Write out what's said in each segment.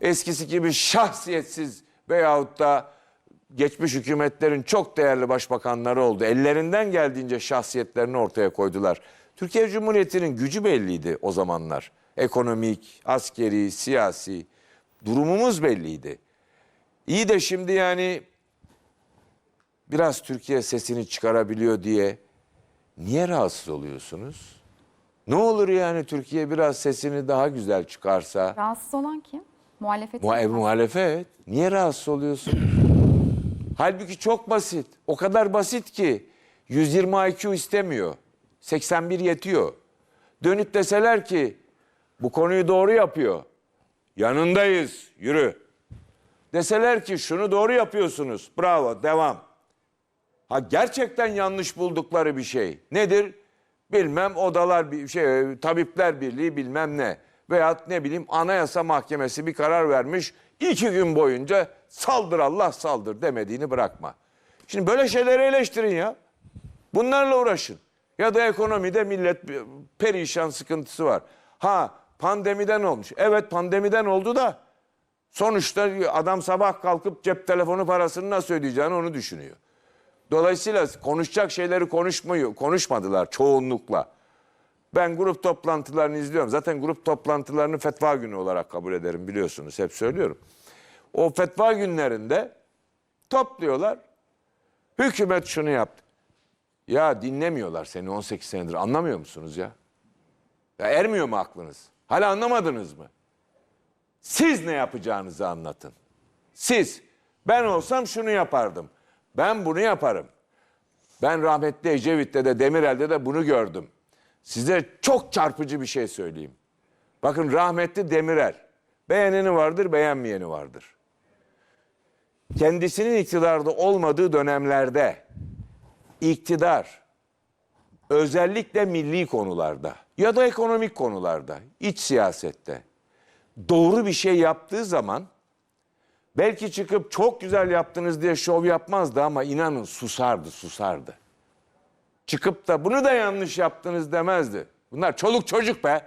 eskisi gibi şahsiyetsiz veyahut da geçmiş hükümetlerin çok değerli başbakanları oldu. Ellerinden geldiğince şahsiyetlerini ortaya koydular. Türkiye Cumhuriyeti'nin gücü belliydi o zamanlar. Ekonomik, askeri, siyasi durumumuz belliydi. İyi de şimdi yani biraz Türkiye sesini çıkarabiliyor diye niye rahatsız oluyorsunuz? Ne olur yani Türkiye biraz sesini daha güzel çıkarsa? Rahatsız olan kim? Muhalefet. Mu e, muhalefet. Niye rahatsız oluyorsun? Halbuki çok basit. O kadar basit ki 120 IQ istemiyor. 81 yetiyor. Dönüp deseler ki bu konuyu doğru yapıyor. Yanındayız. Yürü. Deseler ki şunu doğru yapıyorsunuz. Bravo. Devam. Ha gerçekten yanlış buldukları bir şey. Nedir? Bilmem odalar bir şey tabipler birliği bilmem ne. Veyahut ne bileyim anayasa mahkemesi bir karar vermiş. iki gün boyunca saldır Allah saldır demediğini bırakma. Şimdi böyle şeyleri eleştirin ya. Bunlarla uğraşın. Ya da ekonomide millet perişan sıkıntısı var. Ha pandemiden olmuş. Evet pandemiden oldu da sonuçta adam sabah kalkıp cep telefonu parasını nasıl ödeyeceğini onu düşünüyor. Dolayısıyla konuşacak şeyleri konuşmuyor, konuşmadılar çoğunlukla. Ben grup toplantılarını izliyorum. Zaten grup toplantılarını fetva günü olarak kabul ederim biliyorsunuz. Hep söylüyorum. O fetva günlerinde topluyorlar. Hükümet şunu yaptı. Ya dinlemiyorlar seni 18 senedir. Anlamıyor musunuz ya? Ya ermiyor mu aklınız? Hala anlamadınız mı? Siz ne yapacağınızı anlatın. Siz. Ben olsam şunu yapardım. Ben bunu yaparım. Ben rahmetli Ecevit'te de Demirel'de de bunu gördüm. Size çok çarpıcı bir şey söyleyeyim. Bakın rahmetli Demirel. Beğeneni vardır, beğenmeyeni vardır. Kendisinin iktidarda olmadığı dönemlerde iktidar özellikle milli konularda ya da ekonomik konularda, iç siyasette doğru bir şey yaptığı zaman belki çıkıp çok güzel yaptınız diye şov yapmazdı ama inanın susardı, susardı. Çıkıp da bunu da yanlış yaptınız demezdi. Bunlar çoluk çocuk be.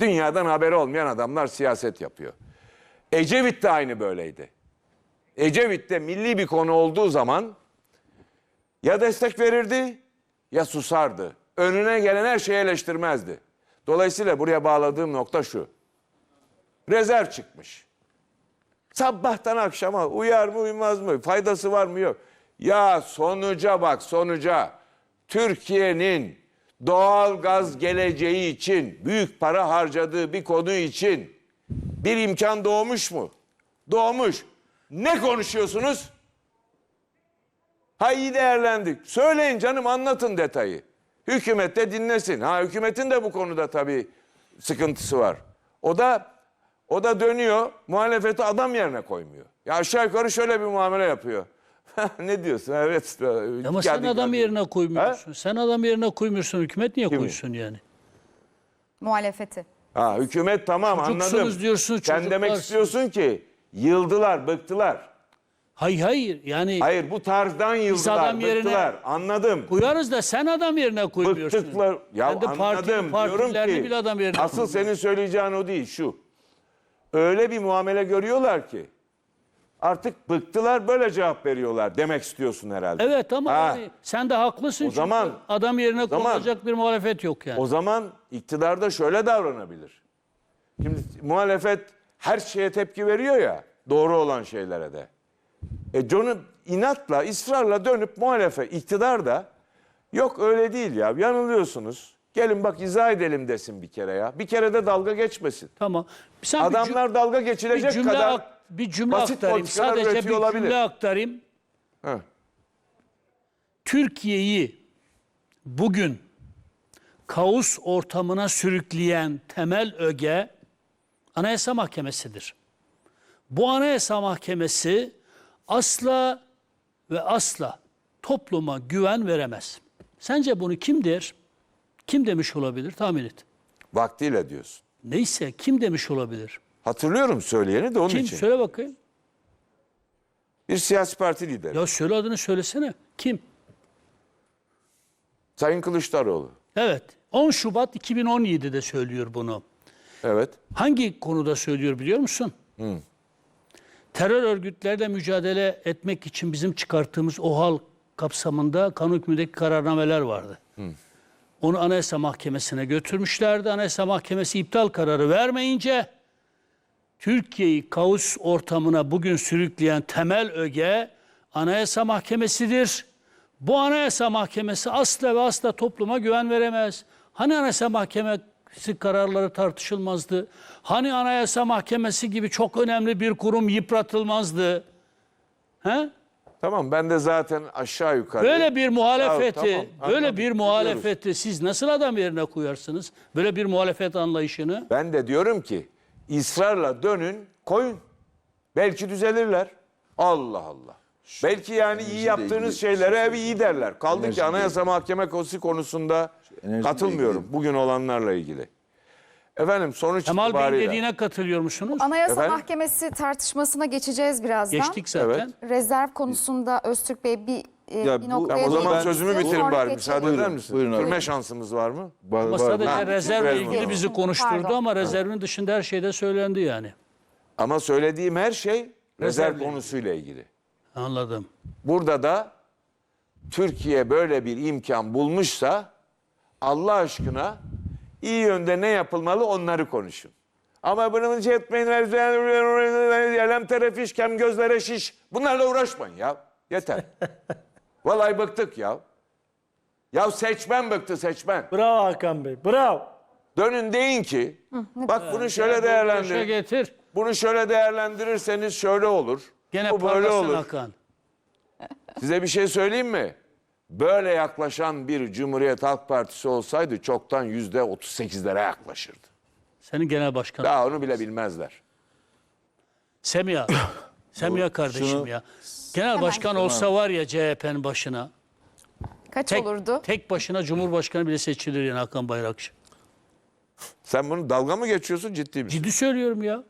Dünyadan haberi olmayan adamlar siyaset yapıyor. Ecevit de aynı böyleydi. Ecevit de milli bir konu olduğu zaman ya destek verirdi ya susardı. Önüne gelen her şeyi eleştirmezdi. Dolayısıyla buraya bağladığım nokta şu. Rezerv çıkmış. Sabahtan akşama uyar mı uymaz mı? Faydası var mı yok? Ya sonuca bak sonuca. Türkiye'nin doğal gaz geleceği için büyük para harcadığı bir konu için bir imkan doğmuş mu? Doğmuş. Ne konuşuyorsunuz? Ha iyi değerlendik. Söyleyin canım anlatın detayı. Hükümet de dinlesin. Ha hükümetin de bu konuda tabii sıkıntısı var. O da o da dönüyor muhalefeti adam yerine koymuyor. Ya aşağı yukarı şöyle bir muamele yapıyor. ne diyorsun? Evet. Ama sen adam yerine koymuyorsun. Sen adam yerine koymuyorsun. Hükümet niye Kimi? koysun yani? Muhalefeti. Ha hükümet tamam Çocuksunuz anladım. diyorsunuz, Sen demek istiyorsun ki yıldılar, bıktılar. Hayır hayır yani Hayır bu tarzdan yıldılar, adam yerine- bıktılar. Anladım. koyarız da sen adam yerine koymuyorsun. Bıktıklar. Ya Kendi anladım. parti, diyorum partilerini ki bile adam yerine asıl koyuyor. senin söyleyeceğin o değil şu. Öyle bir muamele görüyorlar ki artık bıktılar böyle cevap veriyorlar demek istiyorsun herhalde. Evet ama Ha. yani sen de haklısın O çünkü zaman- adam yerine zaman- koyulacak bir muhalefet yok yani. O zaman iktidarda şöyle davranabilir. Şimdi muhalefet her şeye tepki veriyor ya doğru olan şeylere de. E canım inatla, ısrarla dönüp muhalefet, iktidar da yok öyle değil ya yanılıyorsunuz. Gelin bak izah edelim desin bir kere ya. Bir kere de dalga geçmesin. Tamam. Sen bir Adamlar dalga bir geçilecek cümle, kadar bir cümle basit aktarayım. politikalar Sadece bir üretiyor olabilir. cümle aktarayım. Heh. Türkiye'yi bugün kaos ortamına sürükleyen temel öge Anayasa Mahkemesi'dir. Bu Anayasa Mahkemesi asla ve asla topluma güven veremez. Sence bunu kim der? Kim demiş olabilir? Tahmin et. Vaktiyle diyorsun. Neyse kim demiş olabilir? Hatırlıyorum söyleyeni de onun Kim? için. Söyle bakayım. Bir siyasi parti lideri. Ya söyle adını söylesene. Kim? Sayın Kılıçdaroğlu. Evet. 10 Şubat 2017'de söylüyor bunu. Evet. Hangi konuda söylüyor biliyor musun? Terör örgütlerle mücadele etmek için bizim çıkarttığımız OHAL kapsamında kanun hükmündeki kararnameler vardı. Onu Anayasa Mahkemesi'ne götürmüşlerdi. Anayasa Mahkemesi iptal kararı vermeyince Türkiye'yi kaos ortamına bugün sürükleyen temel öge Anayasa Mahkemesi'dir. Bu Anayasa Mahkemesi asla ve asla topluma güven veremez. Hani Anayasa Mahkemesi kararları tartışılmazdı? Hani Anayasa Mahkemesi gibi çok önemli bir kurum yıpratılmazdı? He? Tamam ben de zaten aşağı yukarı. Böyle bir muhalefeti, Ya, tamam, böyle bir muhalefeti siz nasıl adam yerine koyarsınız? Böyle bir muhalefet anlayışını? Ben de diyorum ki ısrarla dönün koyun. Belki düzelirler. Allah Allah. Belki yani iyi yaptığınız ilgili şeylere ev iyi derler. Kaldı ki Anayasa Mahkemesi konusunda enerjiyle katılmıyorum. ilgili. Bugün olanlarla ilgili. Efendim sonuç Kemal Bey'in itibariyle. dediğine katılıyor musunuz? Anayasa Efendim? Mahkemesi tartışmasına geçeceğiz birazdan. Geçtik zaten. Rezerv konusunda Öztürk Bey bir, e, Ya bir bu- noktaya Tamam, o zaman sözümü bitirin Sonra bari. geçelim. Müsaade eder misin? buyurun abi. Bitirme şansımız var mı? Var, Ama var. sadece Ha, rezervle biraz ilgili var. bizi konuşturdu Pardon. ama rezervin dışında her şeyde söylendi yani. Ama söylediğim her şey rezerv Rezervle konusuyla ilgili. Anladım. Burada da Türkiye böyle bir imkan bulmuşsa Allah aşkına iyi yönde ne yapılmalı onları konuşun. Ama bunu şey etmeyin, elem terefiş, kem gözlere şiş. Bunlarla uğraşmayın ya. Yeter. Vallahi bıktık ya. Ya seçmen bıktı seçmen. Bravo Hakan Bey. Bravo. Dönün deyin ki bak bunu şöyle Başa değerlendirin. getir. Bunu şöyle değerlendirirseniz şöyle olur. Gene Bu böyle parlasın olur. Hakan. Size bir şey söyleyeyim mi? Böyle yaklaşan bir Cumhuriyet Halk Partisi olsaydı çoktan yüzde 38'lere yaklaşırdı. Senin genel başkan. Daha onu bile bilmezler. Semiha. Semiha kardeşim şunu- ya. Genel başkan olsa var ya CHP'nin başına. Kaç Tek, olurdu? tek başına Cumhurbaşkanı bile seçilir yani Hakan Bayrakçı. Sen bunu dalga mı geçiyorsun ciddi mi? Ciddi söylüyorum ya.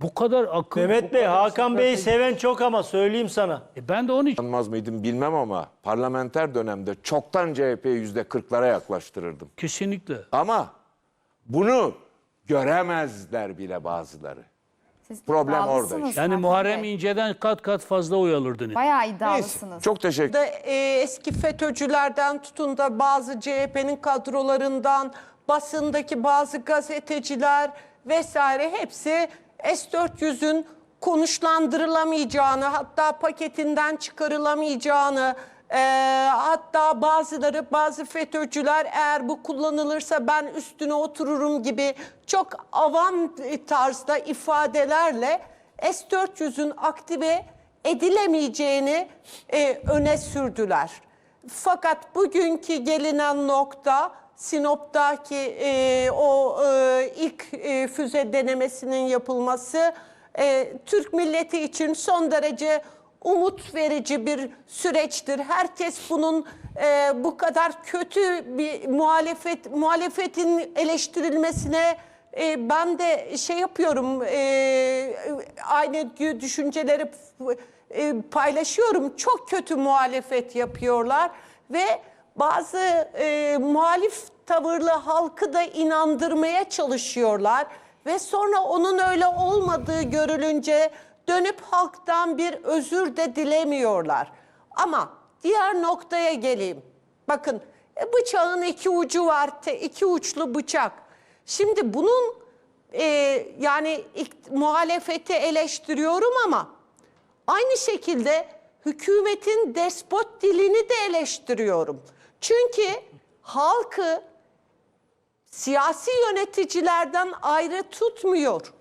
Bu kadar akıl. Mehmet Bey, Hakan Bey'i seven çok ama söyleyeyim sana. E ben de onun için. Anmaz mıydım bilmem ama parlamenter dönemde çoktan CHP'yi yüzde 40'lara yaklaştırırdım. Kesinlikle. Ama bunu göremezler bile bazıları. Siz Problem orada iddialısınız işte. Yani Hakan Muharrem Bey. İnce'den kat kat fazla oy alırdın. Bayağı Neyse, iddialısınız. çok teşekkür da e, eski FETÖ'cülerden tutun da bazı CHP'nin kadrolarından, basındaki bazı gazeteciler vesaire hepsi S-400'ün konuşlandırılamayacağını, hatta paketinden çıkarılamayacağını, e, hatta bazıları, bazı FETÖ'cüler eğer bu kullanılırsa ben üstüne otururum gibi çok avam tarzda ifadelerle S-400'ün aktive edilemeyeceğini e, öne sürdüler. Fakat bugünkü gelinen nokta Sinop'taki e, o e, ilk e, füze denemesinin yapılması e, Türk milleti için son derece umut verici bir süreçtir. Herkes bunun e, bu kadar kötü bir muhalefet muhalefetin eleştirilmesine e, ben de şey yapıyorum, e, aynı düşünceleri e, paylaşıyorum. Çok kötü muhalefet yapıyorlar ve bazı e, muhalif tavırlı halkı da inandırmaya çalışıyorlar. Ve sonra onun öyle olmadığı görülünce dönüp halktan bir özür de dilemiyorlar. Ama diğer noktaya geleyim. Bakın e, bıçağın iki ucu var, iki uçlu bıçak. Şimdi bunun e, yani muhalefeti eleştiriyorum ama aynı şekilde hükümetin despot dilini de eleştiriyorum. Çünkü halkı siyasi yöneticilerden ayrı tutmuyor.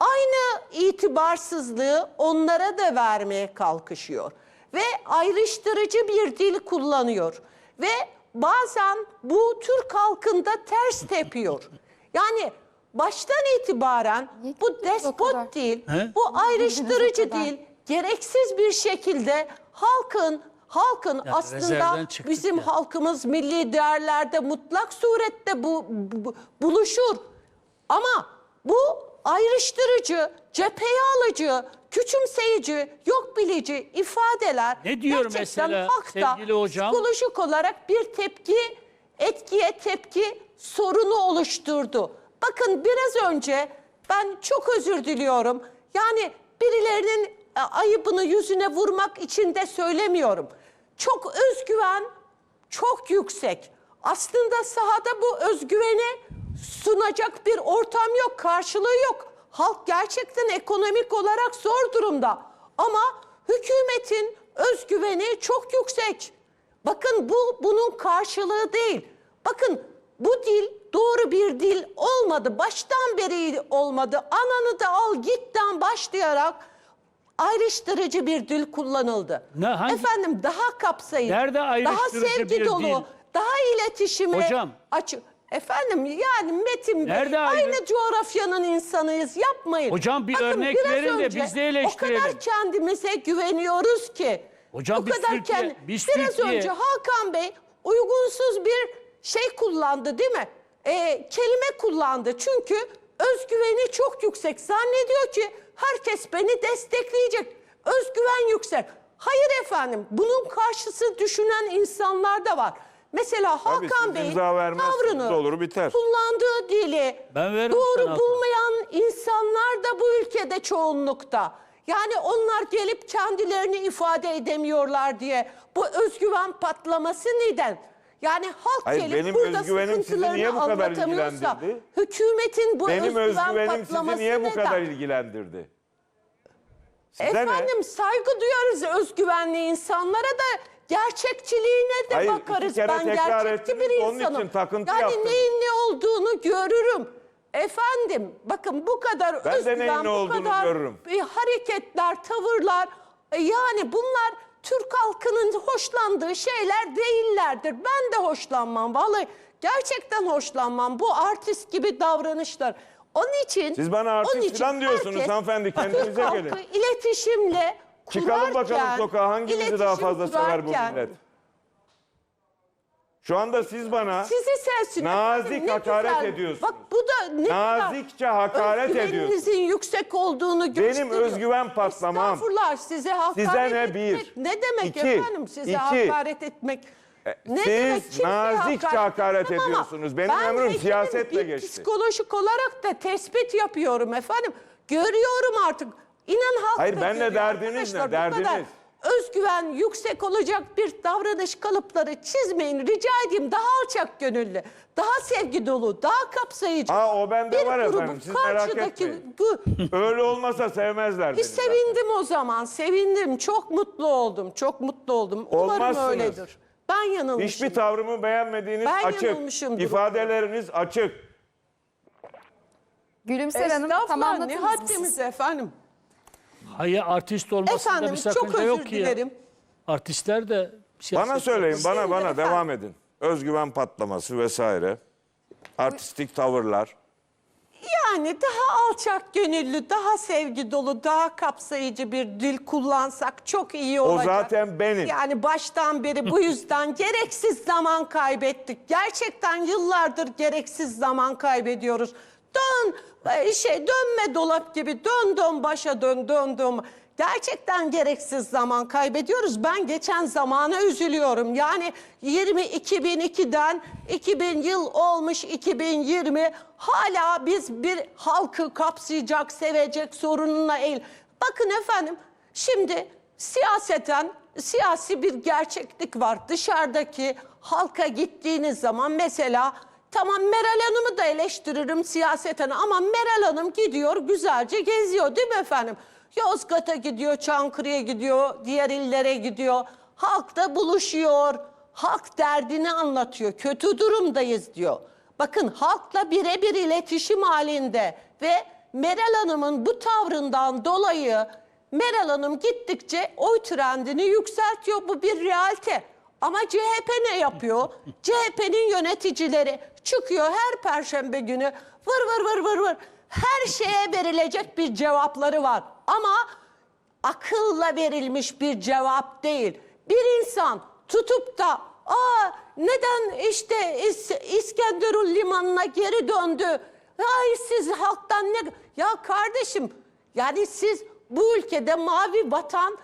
Aynı itibarsızlığı onlara da vermeye kalkışıyor ve ayrıştırıcı bir dil kullanıyor ve bazen bu Türk halkında ters tepiyor. Yani baştan itibaren bu despot dil, He? bu ayrıştırıcı dil gereksiz bir şekilde halkın halkın Ya aslında çıktık bizim ya. halkımız milli değerlerde mutlak surette bu, bu- buluşur. Ama bu ayrıştırıcı, cepheye alıcı, küçümseyici, yok bilici ifadeler Ne diyor gerçekten mesela halkta hocam? psikolojik olarak bir tepki, etkiye tepki sorunu oluşturdu. Bakın biraz önce ben çok özür diliyorum. Yani birilerinin e, ayıbını yüzüne vurmak için de söylemiyorum. Çok özgüven çok yüksek. Aslında sahada bu özgüveni sunacak bir ortam yok, karşılığı yok. Halk gerçekten ekonomik olarak zor durumda. Ama hükümetin özgüveni çok yüksek. Bakın bu bunun karşılığı değil. Bakın bu dil doğru bir dil olmadı. Baştan beri olmadı. Ananı da al gitten başlayarak ayrıştırıcı bir dil kullanıldı. Ne, hangi- Efendim daha kapsayıcı, Nerede daha sevgi bir dolu, dil? daha iletişime Hocam. açık. Efendim yani Metin Bey Nerede ayrı- aynı coğrafyanın insanıyız yapmayın. Hocam bir örnek biraz verin de biz de eleştirelim. O kadar kendimize güveniyoruz ki. Hocam o biz kadar Türkiye- biz biraz Türkiye- önce Hakan Bey uygunsuz bir şey kullandı değil mi? Ee, kelime kullandı çünkü özgüveni çok yüksek. Zannediyor ki herkes beni destekleyecek. Özgüven yüksek. Hayır efendim bunun karşısı düşünen insanlar da var. Mesela Tabii Hakan siz Bey'in imza vermezseniz tavrını olur biter. kullandığı dili Ben veririm doğru Hakan. bulmayan insanlar da bu ülkede çoğunlukta. Yani onlar gelip kendilerini ifade edemiyorlar diye bu özgüven patlaması neden? Yani halk Hayır, gelip benim burada özgüvenim sizi sıkıntılarını niye bu kadar anlatamıyorsa, ilgilendirdi? Hükümetin bu Benim özgüven özgüvenim patlaması sizi niye bu neden? kadar ilgilendirdi? Size ne? Efendim saygı duyarız özgüvenli insanlara da gerçekçiliğine de Hayır, iki bakarız. kere Ben tekrar gerçekçi bir ettiniz, onun insanım. için takıntı yani yaptınız. neyin ne olduğunu görürüm. Efendim bakın bu kadar Ben de özgüven, neyin ne bu olduğunu kadar görürüm. bir hareketler, tavırlar e, yani bunlar Türk halkının hoşlandığı şeyler değillerdir. Ben de hoşlanmam vallahi gerçekten hoşlanmam bu artist gibi davranışlar. Onun için Siz bana artist onun falan diyorsunuz hanımefendi, Türk kendinize halkı gelin. iletişimle Çıkalım bakalım sokağa hangimizi daha fazla sever bu millet? Şu anda siz bana Sizi sensin. Nazik ne hakaret güzel. ediyorsunuz. Bak bu da ne Nazikçe hakaret Özgüveninizin yüksek olduğunu gösteriyor. özgüven patlamam. Estağfurullah size hakaret Size ne etmek. bir? Ne demek İki. efendim size İki. hakaret etmek? Ne siz demek? Kimseye nazikçe hakaret etmem ama ediyorsunuz. Benim ben ömrüm hekimim, siyasetle bir geçti. Psikolojik olarak da tespit yapıyorum efendim. Görüyorum artık. İnan halk Hayır, da benle görüyor derdiniz ne? arkadaşlar. Bu kadar Derdiniz? özgüven yüksek olacak bir davranış kalıpları çizmeyin. Rica edeyim daha alçak gönüllü, daha sevgi dolu, daha kapsayıcı. Aa, o bende bir var grubu efendim, siz merak karşıdaki etmeyin. bu- Öyle olmasa sevmezler beni zaten. sevindim o zaman, sevindim. Çok mutlu oldum, çok mutlu oldum. Umarım Olmazsınız. öyledir. Ben yanılmışım. Hiçbir tavrımı beğenmediğiniz Ben açık. yanılmışımdır. İfadeleriniz açık. Gülümser Hanım Estağfurullah ne tamamladınız mı haddimiz efendim. Hayır artist olmasında Efendim bir çok sakınca özür yok ki ya. dilerim. Artistler de siyaset Bana söyleyin, bana Şimdi bana efendim. devam edin. Özgüven patlaması vesaire. Artistik tavırlar. Yani daha alçak gönüllü, daha sevgi dolu, daha kapsayıcı bir dil kullansak çok iyi olacak. zaten benim. Yani baştan beri bu yüzden gereksiz zaman kaybettik. Gerçekten yıllardır gereksiz zaman kaybediyoruz. Dön e, şey dönme dolap gibi dön dön başa dön dön dön. Gerçekten gereksiz zaman kaybediyoruz. Ben geçen zamana üzülüyorum. Yani 20 2002'den 2000 yıl olmuş 2020 hala biz bir halkı kapsayacak, sevecek sorununa el. Bakın efendim şimdi siyaseten siyasi bir gerçeklik var. Dışarıdaki halka gittiğiniz zaman mesela tamam Meral Hanım'ı da eleştiririm siyaseten ama Meral Hanım gidiyor güzelce geziyor değil mi efendim? Yozgat'a gidiyor, Çankırı'ya gidiyor, diğer illere gidiyor. Halkla buluşuyor, halk derdini anlatıyor. Kötü durumdayız diyor. Bakın halkla birebir iletişim halinde ve Meral Hanım'ın bu tavrından dolayı Meral Hanım gittikçe oy trendini yükseltiyor. Bu bir realite. Ama CHP ne yapıyor? CHP'nin yöneticileri çıkıyor her perşembe günü vır vır vır vır vır. Her şeye verilecek bir cevapları var. Ama akılla verilmiş bir cevap değil. Bir insan tutup da aa neden işte İs- İskenderun limanına geri döndü? Ay siz halktan ne... Ya kardeşim yani siz bu ülkede mavi vatan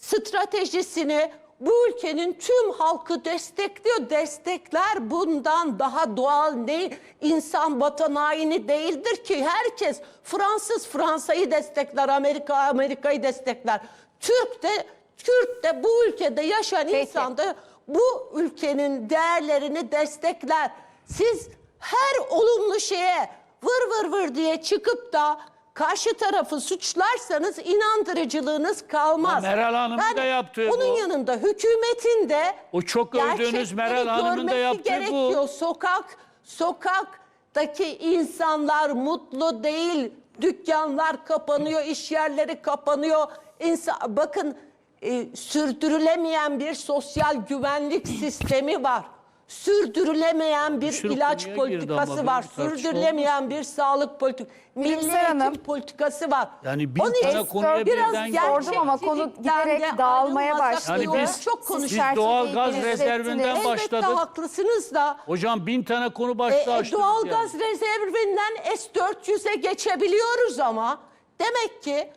stratejisini bu ülkenin tüm halkı destekliyor. Destekler bundan daha doğal ne insan vatan haini değildir ki. Herkes Fransız Fransa'yı destekler, Amerika Amerika'yı destekler. Türk de Kürt de bu ülkede yaşayan Peki. insan da bu ülkenin değerlerini destekler. Siz her olumlu şeye vır vır vır diye çıkıp da karşı tarafı suçlarsanız inandırıcılığınız kalmaz. Ya Meral Hanım'ın da yaptığı Onun bu. yanında hükümetin de O çok övdüğünüz gerçekleri Meral Hanım'ın da görmesi yaptığı bu. gerekiyor. Sokak, sokaktaki insanlar mutlu değil. Dükkanlar kapanıyor, iş yerleri kapanıyor. İnsan, bakın e, sürdürülemeyen bir sosyal güvenlik sistemi var. Sürdürülemeyen bir sürü ilaç politikası var. bir Sürdürülemeyen bir sağlık politikası. Milli Hanım. eğitim politikası var. Yani bin Onun tane için konuya biraz birden Sordum ama konu de giderek dağılmaya başlıyor. Yani biz- çok Siz konuşuyoruz. Biz doğal gaz rezervinden Elbette başladık. haklısınız da Hocam bin tane konu e, başta e, açtınız doğalgaz yani. rezervinden S-400'e geçebiliyoruz ama demek ki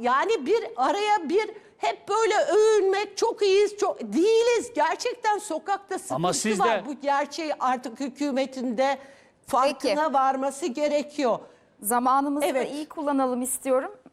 yani bir araya bir hep böyle övünmek çok iyiyiz çok değiliz. Gerçekten sokakta sıkıntı Ama siz var. de- Bu gerçeği artık hükümetinde farkına varması gerekiyor. Zamanımızı Evet. da iyi kullanalım istiyorum.